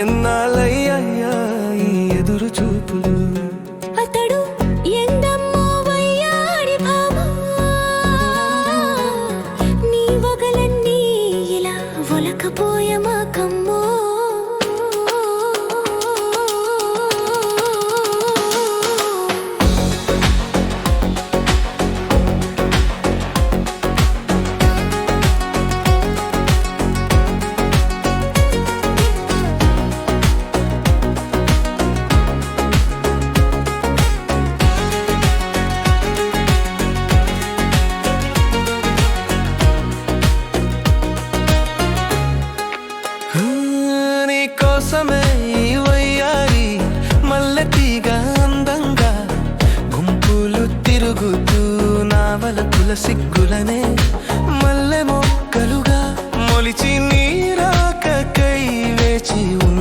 ఎన్నాళ్ళయ్యా ఈ ఎదురు చూపులు? అతడు నీ వగలన్నీ ఇలా ఒలకపోయమా కమ్మ. కోసమే వయ్యారి మల్లెతీగా అందంగా. గుంపులు తిరుగుతూ నావల తులసిగ్గులనే మల్లె మొక్కలుగా మొలిచి నీరాకై వేచి ఉన్న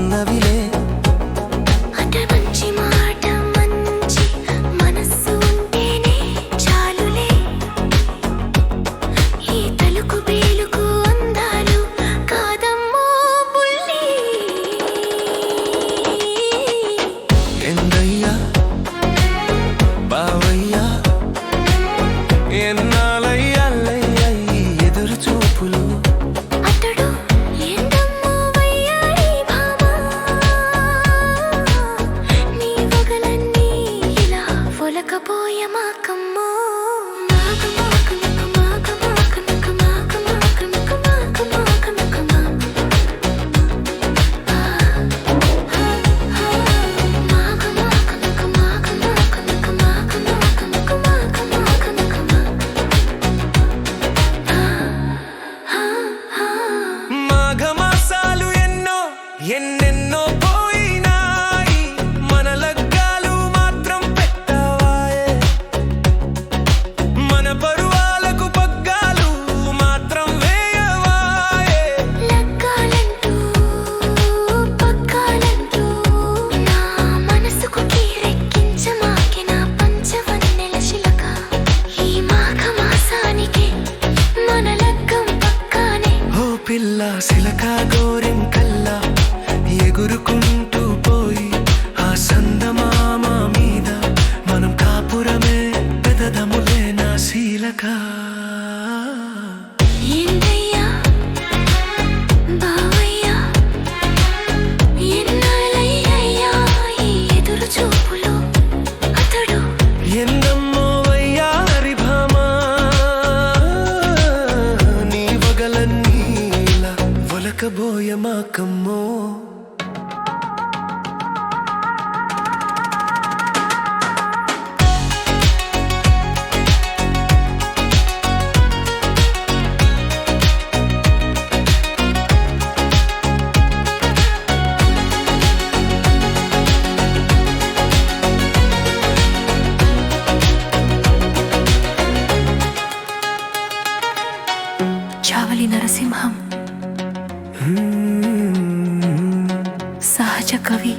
గోరిం కల్లా ఎగురుకుంటూ పోయి ఆ సందమామ మీద మనం కాపురమే పెదదములే నా శీలకా. జావలి నరసింహం సహజ కవి